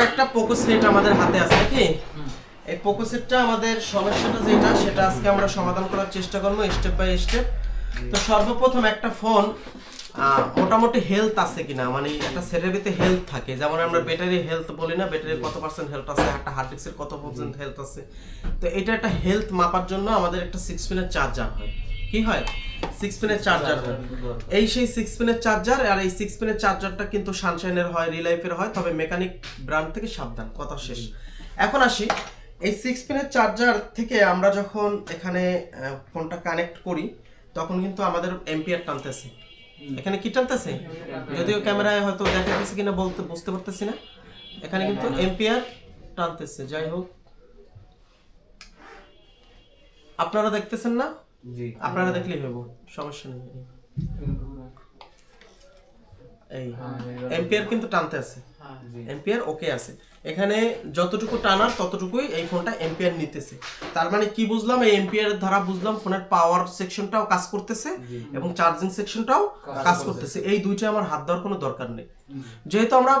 একটা Poco set আমাদের হাতে আছে নাকি? এই পোকো সেটটা আমাদের সমস্যাটা যেটা সেটা আজকে আমরা সমাধান করার চেষ্টা করব স্টেপ বাই স্টেপ তো সর্বপ্রথম একটা ফোন মোটামুটি হেলথ আছে কিনা? মানে একটা সেটের ভিতরে হেলথ থাকে। যেমন আমরা ব্যাটারি হেলথ বলি না ব্যাটারির কত পার্সেন্ট হেলথ আছে একটা হার্ড ডিস্কের কত পার্সেন্ট হেলথ আছে। তো এটা একটা হেলথ মাপার জন্য আমাদের একটা সিক্স পিনের চার্জার হয়। কি হয়? সিক্স পিনের চার্জার হয়। এই সেই সিক্স পিনের চার্জার আর এই সিক্স পিনের চার্জারটা কিন্তু সানশাইনের হয় রিলাইফের হয় তবে মেকানিক ব্র্যান্ড থেকে সাবধান কথা শেষ। এখন আসি। এই সিক্স পিনের চার্জার থেকে আমরা যখন এখানে ফোনটা কানেক্ট করি তখন কিন্তু আমাদের এম্পিয়ার টানতেছে। এখানে কি টানতেছে যদিও ক্যামেরায় হয়তো দেখা গেছে কিনা বলতে বুঝতে পারতেছি না। এখানে কিন্তু এম্পিয়ার টানতেছে যাই হোক। আপনারা দেখতেছেন না? জি। আপনারা দেখলেই হবে সমস্যা নেই। এই এম্পিয়ার কিন্তু টানতে আছে। এম্পিয়ার ওকে আছে। এখানে যতটুকু টানার ততটুকুই এই ফোনটা এম্পিয়ার নিতেছে। তার মানে কি বুঝলাম? এই এম্পিয়ার দ্বারা বুঝলাম ফোনের পাওয়ার সেকশনটাও কাজ করতেছে এবং চার্জিং সেকশনটাও কাজ করতেছে। এই দুইটা আমার হাত দেওয়ার কোনো দরকার নেই। যেহেতু আমরা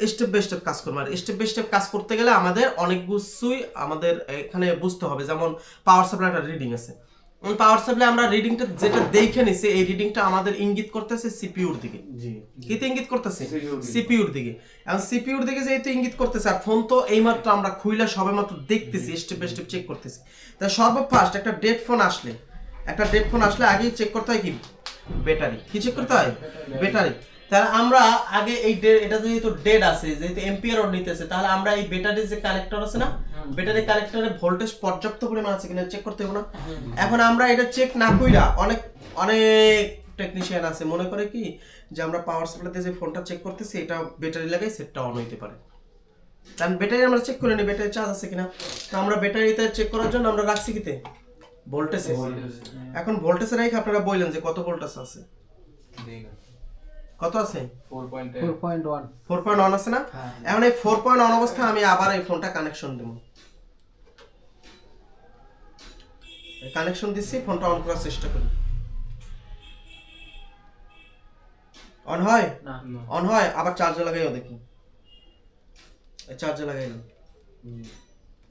স্টেপ বাই স্টেপ কাজ করব আর স্টেপ বাই স্টেপ কাজ করতে গেলে আমাদের অনেক কিছুই আমাদের এখানে বুঝতে হবে। যেমন পাওয়ার সাপ্লাই একটা রিডিং আছে। পাওয়ার সাপ্লাই আমরা রিডিংটা যেটা দেখে নিছি এই রিডিংটা আমাদের ইঙ্গিত করতেছে সিপিউর দিকে। জি কিতে ইঙ্গিত করতেছে। সিপিউর দিকে। এখন সিপিউর দিকে যেহেতু ইঙ্গিত করতেছে আর ফোন তো এইমাত্র আমরা খুইলা সবে মাত্র দেখতেছি স্টেপ বাই স্টেপ চেক করতেছি। তাই সর্বফার্স্ট একটা ডেড ফোন আসলে একটা ডেড ফোন আসলে আগেই চেক করতে হয় কি? ব্যাটারি কি চেক করতে হয়? ব্যাটারি তাহলে আমরা আগে এই ডে- এটা যেহেতু ডেড আছে যেহেতু এম্পিয়ার নিতেছে তাহলে আমরা এই ব্যাটারির যে কানেক্টর আছে না ব্যাটারি কানেক্টরে ভোল্টেজ পর্যাপ্ত পরিমাণ আছে কিনা চেক করতে হবে না। এখন আমরা এটা চেক না কইরা অনেক অনেক টেকনিশিয়ান আছে মনে করে কি যে আমরা পাওয়ার সাপ্লাইতে যে ফোনটা চেক করতেছি এটা ব্যাটারি লাগাই সেটটা অন হইতে পারে। কারণ ব্যাটারি আমরা চেক করে নিই ব্যাটারি চার্জ আছে কিনা। তো আমরা ব্যাটারিতে চেক করার জন্য আমরা রাখছি কিতে? ভোল্টেজে এখন ভোল্টেজে রাখি আপনারা বললেন যে কত ভোল্টেজ আছে। কত আছে? Four point four point one four point on আছে না? এখন এই ফোর পয়েন্ট অন অবস্থায় আমি আবার এই ফোনটা কানেকশন দেবো। কানেকশন দিচ্ছি ফোনটা অন করার চেষ্টা করি। অন হয়? না। অন হয়? আবার চার্জে লাগাইও দেখুন চার্জে লাগাইলাম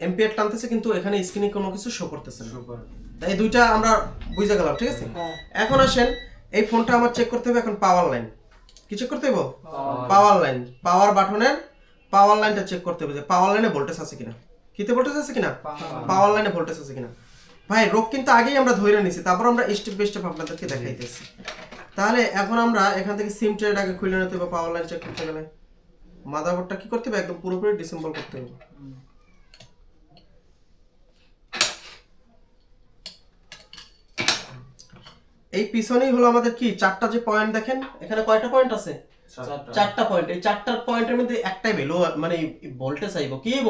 এম্পিয়ার টানতেছে কিন্তু এখানে স্ক্রিনে কোনো কিছু শো করতেছে না। তাই এই দুইটা আমরা বুঝে গেলাম ঠিক আছে? হ্যাঁ। এখন আসেন এই ফোনটা আমার চেক করতে হবে এখন পাওয়ার লাইন কি চেক করতে হবে পাওয়ার লাইন পাওয়ার বাটনের পাওয়ার লাইনটা চেক করতে হবে যে পাওয়ার লাইনে ভোল্টেজ আছে কিনা। কিতে ভোল্টেজ আছে কিনা? পাওয়ার লাইনে ভোল্টেজ আছে কিনা। ভাই রোগ কিন্তু আগেই আমরা ধরে নিছি তারপর আমরা স্টেপ বাই স্টেপ আপনাদেরকে দেখাইতেছি। তাহলে এখন আমরা এখান থেকে সিম ট্রেড আগে খুলে নিতে হবে পাওয়ার লাইন চেক করতে গেলে। মাদারবোর্ডটা কি করতে হবে একদম পুরোপুরি ডিসেম্বল করতে হবে এই পিছনেই হলো আমাদের কি? চারটা যে পয়েন্ট দেখেন এখানে কয়টা পয়েন্ট আছে? চারটা। পয়েন্ট এই চারটা পয়েন্টের মধ্যে একটাই বেলো। মানে ভোল্টেজ আইব কি আইব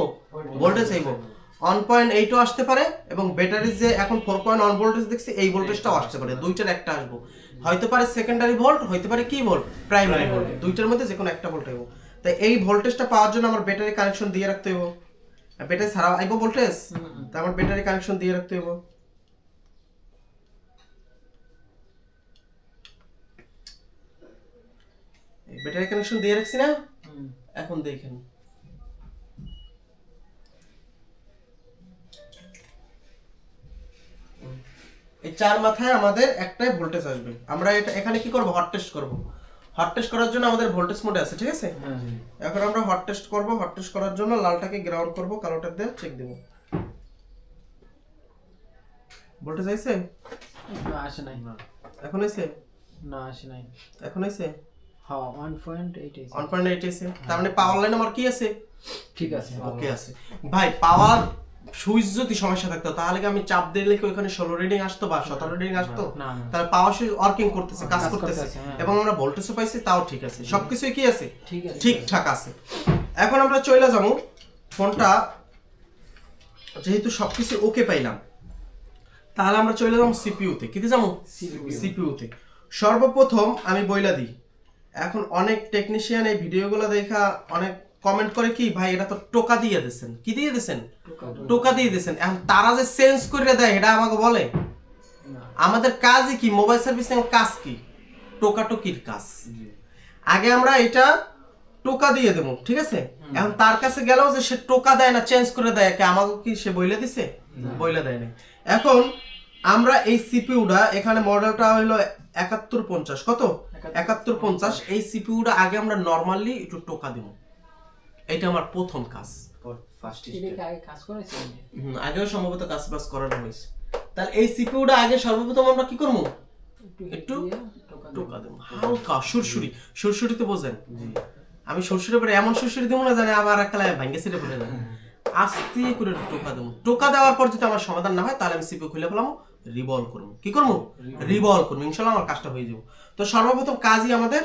ভোল্টেজ আইব অন পয়েন্ট এইটও আসতে পারে এবং ব্যাটারি যে এখন ফোর পয়েন্ট অন ভোল্টেজ দেখছি এই ভোল্টেজটাও আসতে পারে। দুইটার একটা আসব। হয়তো পারে সেকেন্ডারি ভোল্ট হইতে পারে কি ভোল্ট প্রাইমারি ভোল্ট দুইটার মধ্যে যে কোনো একটা ভোল্ট আইব তাই এই ভোল্টেজটা পাওয়ার জন্য আমার ব্যাটারি কানেকশন দিয়ে রাখতে হইব। ব্যাটারি ছাড়া আইব ভোল্টেজ তা আমার ব্যাটারি কানেকশন দিয়ে রাখতে হইব। ব্যাটারি কানেকশন দিয়ে রাখছি না? এখন দেখেন। এই চার মাথায় আমাদের একটাই ভোল্টেজ আসবে। আমরা এটা এখানে কি করব? হট টেস্ট করব। হট টেস্ট করার জন্য আমাদের ভোল্টেজ মোডে আছে ঠিক আছে? এখন আমরা হট টেস্ট করব। হট টেস্ট করার জন্য লালটাকে গ্রাউন্ড করব কালোটা দিয়ে চেক দেব। ভোল্টেজ আইছে? না আসে নাই। এখন আইছে? না আসে নাই। এখন আইছে? হ্যাঁ তার মানে পাওয়ার লাইন আমার কি আছে? ঠিক আছে ওকে আছে। ভাই পাওয়ার সুইচ যদি সমস্যা থাকতো তাহলে কি আমি চাপ দিলে কি ওখানে ষোলো রিডিং আসতো বা সতেরো রিডিং আসতো? না, না। তাহলে পাওয়ার সুইচ ওয়ার্কিং করতেছে কাজ কাজ করতেছে। করতেছে, হ্যাঁ। এবং আমরা ভোল্টেজও পাইছি তাও ঠিক আছে। সবকিছুই কি আছে? ঠিকঠাক আছে। এখন আমরা চলে যাব। ফোনটা যেহেতু সবকিছু ওকে পাইলাম তাহলে আমরা চলে যাব সিপিইউতে কিতে যাব? সিপিইউতে সর্বপ্রথম আমি বইলা দিই। এখন অনেক টেকনিশিয়ান এই ভিডিওগুলো দেখা অনেক কমেন্ট করে কি ভাই এটা তো টোকা দিয়ে দিয়েছেন। কি দিয়ে দিয়েছেন? টোকা দিয়ে। দিয়েছেন। এখন তারা যে চেঞ্জ করে দেয় এটা আমাকে বলে? আমাদের কাজই কি? মোবাইল সার্ভিসিং কাজ কি? টোকাটুকির কাজ। আগে আমরা এটা টোকা দিয়ে দেবো ঠিক আছে? এখন তার কাছে গেলেও যে সে টোকা দেয় না চেঞ্জ করে দেয় কে আমাকে কি সে বইলে দিছে? বইলে দেয় না এখন আমরা এই সিপিউটা এখানে মডেলটা হলো একাত্তর পঞ্চাশ। কত? একাত্তর পঞ্চাশ। এই সিপিউটা আগে আমরা নর্মালি একটু টোকা দেবো। এটা আমার প্রথম কাজ। আগেও সম্ভবত কাজ বাজ করানো হয়েছে তাহলে এই সিপিউটা আগে সর্বপ্রথম আমরা কি করব? একটু দিয়ে টোকা দেবো। হালকা সুরসুরি। সুরসুরি তো বোঝেন আমি সুরসুরি পরে এমন সুরসুরি দেবো না জানি আবার একটা ভাঙ্গে সিটে পড়ে যাবে আস্তে করে টোকা দেবো। টোকা দেওয়ার পর যদি আমার সমাধান না হয় তাহলে আমি সিপিউ খুলে ফেলাম রিবল করব। কি করব? রিবল করব। ইনশাল্লাহ আমার কাজটা হয়ে যাব। তো সর্বপ্রথম কাজই আমাদের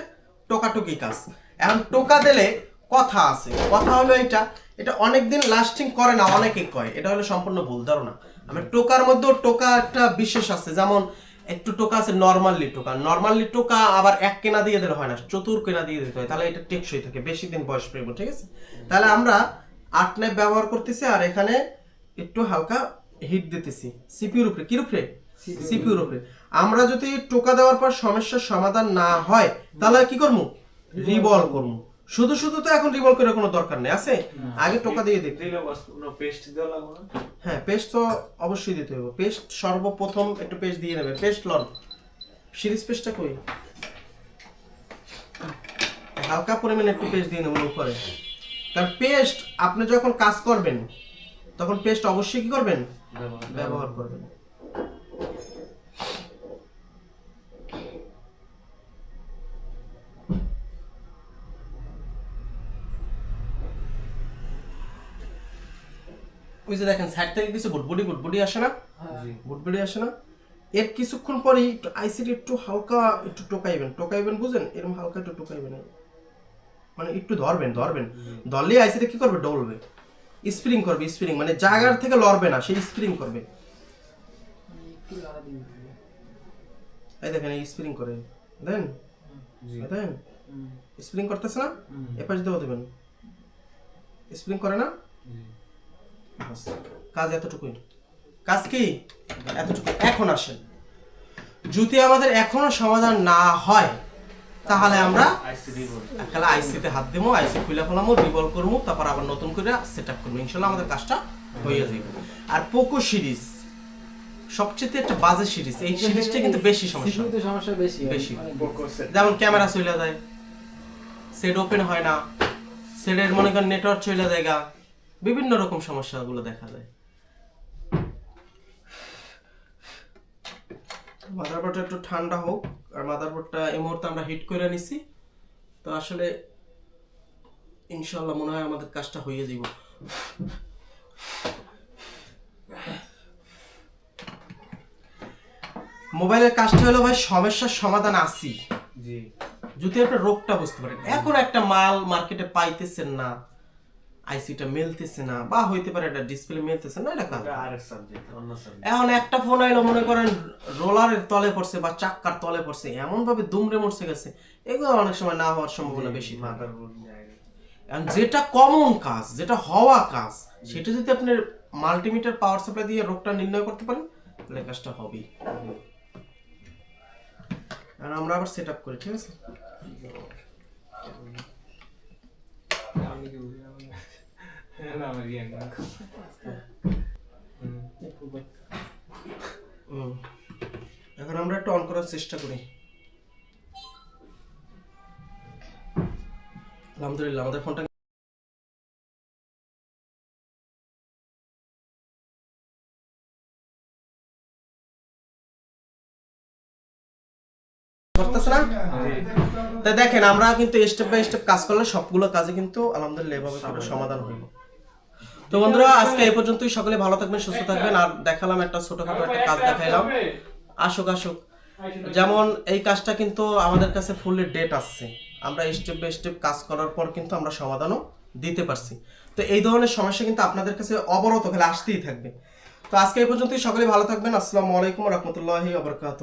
টোকাটুকি কাজ। এখন টোকা দিলে কথা আছে। কথা হলো এটা এটা অনেকদিন লাস্টিং করে না অনেকে কয়। এটা হলো সম্পূর্ণ ভুল ধারণা। আমার টোকার মধ্যেও টোকা একটা বিশেষ আছে। যেমন একটু টোকা আছে নর্মালি টোকা। নর্মালি টোকা আবার এক কেনা দিয়ে দিলে হয় না চতুর কেনা দিয়ে দিতে হয়। তাহলে এটা টেকসই থাকে বেশি দিন বয়স পেব ঠিক আছে? তাহলে আমরা আট নাইফ ব্যবহার করতেছি আর এখানে একটু হালকা হিট দিতেছি। সিপিউর উপরে কি উপরে সিপিউর উপরে আমরা যদি টোকা দেওয়ার পর সমস্যার সমাধান না হয় তাহলে কি করব? রিবল করব। শুধু শুধু তো এখন রিবল করে কোনো দরকার নেই আছে? আগে টোকা দিয়ে দিতে পেস্ট হ্যাঁ পেস্ট তো অবশ্যই দিতে হবে। পেস্ট সর্বপ্রথম একটু পেস্ট দিয়ে নেবে। Paste loan. সিরিজ পেস্টটা কই? হালকা পরিমাণে একটু পেস্ট দিয়ে নেবেন উপরে। কারণ পেস্ট আপনি যখন কাজ করবেন তখন পেস্ট অবশ্যই কি করবেন? ব্যবহার করবেন। ওই যে দেখেন সাইড থেকে কিছু বুটবুডি বুটবুডি আসে না? বুটবুডি আসে না? এর কিছুক্ষণ পরেই একটু আইসিটি একটু হালকা একটু টোকাইবেন। টোকাইবেন বুঝেন? এরকম হালকা একটু টোকাইবেন। মানে একটু ধরবেন ধরবেন। ধরলেই আইসিটি কি করবে? ডলবে। স্প্রিং করবে স্প্রিং মানে জায়গার থেকে লড়বে না সেই স্প্রিং করবে। এই দেখেন এই স্প্রিং করে। দেন? দেন? স্প্রিং করতেছে না। এপাশ দেওয়া দেবেন। স্প্রিং করে না? কাজ এতটুকুই। কাজ কি? এতটুকু এখন আসেন। যদি আমাদের এখনও সমাধান না হয় তাহলে আমরা একালা আইসিতে হাত দেবো আইসি খুলে ফেলামো রিভলভ করব তারপর আবার নতুন করে সেট আপ করব ইনশাল্লাহ আমাদের কাজটা হয়ে যাবে। আর পোকো সিরিজ সবচেয়ে একটা বাজে সিরিজ এই সিরিজটা কিন্তু বেশি সমস্যা। সমস্যা বেশি বেশি। যেমন ক্যামেরা চলে যায় সেট ওপেন হয় না সেটের মনে করেন নেটওয়ার্ক চলে যায় বিভিন্ন রকম সমস্যাগুলো দেখা যায়। মাদারবোর্ডটা একটু ঠান্ডা হোক আর মাদারবোর্ডটা এই মুহূর্তে আমরা হিট করে নিছি। তো আসলে ইনশাল্লাহ মনে হয় আমাদের কাজটা হয়ে যাব মোবাইলের কাজটা হলো ভাই সমস্যার সমাধান আসি জি। যদি আপনার রোগটা বুঝতে পারেন এখন একটা মাল মার্কেটে পাইতেছেন না আইসিটা মেলতেছে না বা হইতে পারে এটা ডিসপ্লে মেলতেছে না এটা কারণ আরেক সাবজেক্ট অন্য সাবজেক্ট এখন একটা ফোন আইলো মনে করেন রোলারের তলে পড়ছে বা চাক্কার তলে পড়ছে এমন ভাবে দুমড়ে মরছে গেছে এগুলো অনেক সময় না হওয়ার সম্ভাবনা বেশি মাথার এখন যেটা কমন কাজ যেটা হওয়া কাজ সেটা যদি আপনার মাল্টিমিটার পাওয়ার সাপ্লাই দিয়ে রোগটা নির্ণয় করতে পারেন তাহলে কাজটা হবেই। আর আমরা আবার সেট আপ করি ঠিক আছে? আমি রিয়ান না হুম। এখন আমরা একটু অন করার চেষ্টা করি। আলহামদুলিল্লাহ আমাদের ফোনটা করতেছে দেখেন আমরা কিন্তু স্টেপ বাই স্টেপ কাজ করলে সবগুলো কাজে কিন্তু আলহামদুলিল্লাহ এভাবে সমাধান হইব। তো বন্ধুরা, আজকে এই পর্যন্তই। সকলে ভালো থাকবেন, সুস্থ থাকবেন। আর দেখালাম একটা ছোটখাটো একটা কাজ দেখাইলাম। আসুক আসুক। যেমন এই কাজটা কিন্তু আমাদের কাছে ফুললি ডেট আসছে। আমরা স্টেপ বাই স্টেপ কাজ করার পর কিন্তু আমরা সমাধানও দিতে পারছি। তো এই ধরনের সমস্যা কিন্তু আপনাদের কাছে অবরত খালি আসতেই থাকবে। তো আজকে এই পর্যন্তই। সকলে ভালো থাকবেন। আসসালামু আলাইকুম রহমতুল্লাহি আবরকাত